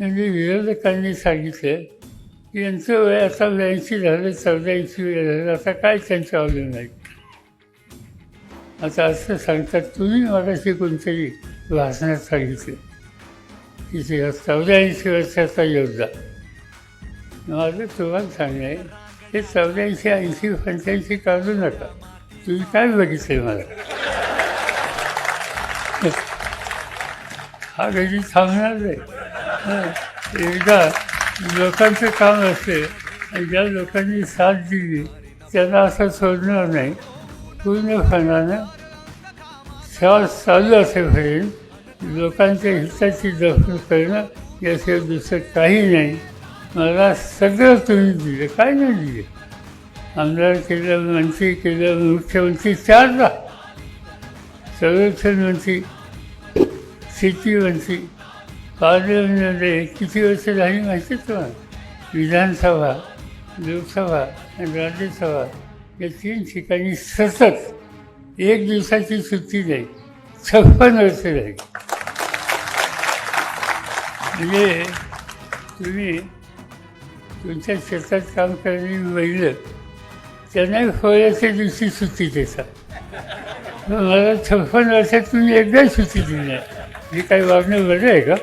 म्हणजे विरोधकांनी सांगितलं. की यांचं वय आता ब्याऐंशी झालं चौऱ्याऐंशी वय झालं आता काय त्यांचं अवलंब नाही आता असं सांगतात तुम्ही मगाशी कोणतरी भाषणात सांगितलं. की ते चौऱ्याऐंशी वर्षाचा योद्धा. माझं तुम्हाला सांगणं आहे ते चौऱ्याऐंशी ऐंशी पंच्याऐंशी काढू नका. तुम्ही काय बघितलं मला? हा घरी थांबणार नाही. एकदा लोकांचं काम असते. आणि ज्या लोकांनी साथ दिली. त्यांना असं सोडणार नाही. पूर्णपणानं श्वास चालू असेपर्यंत लोकांच्या हिताची जपणूक करणं याशिवाय दुसरं काही नाही. मला सगळं तुम्ही दिलं. काय नाही दिले? आमदार केलं मंत्री केलं मुख्यमंत्री चारदा. संरक्षण मंत्री शेती मंत्री. पार्लमेंटमध्ये किती वर्ष झाली माहितीच तुम्हाला विधानसभा लोकसभा आणि राज्यसभा या तीन ठिकाणी सतत एक दिवसाची सुट्टी नाही छप्पन वर्ष झाली. म्हणजे तुम्ही तुमच्या शेतात काम करणारी महिलं त्यांना होळ्याच्या दिवशी सुट्टी देतात मला छप्पन वर्षात तुम्ही एकदा सुट्टी दिली. नाही हे काही वागणं बरं आहे का?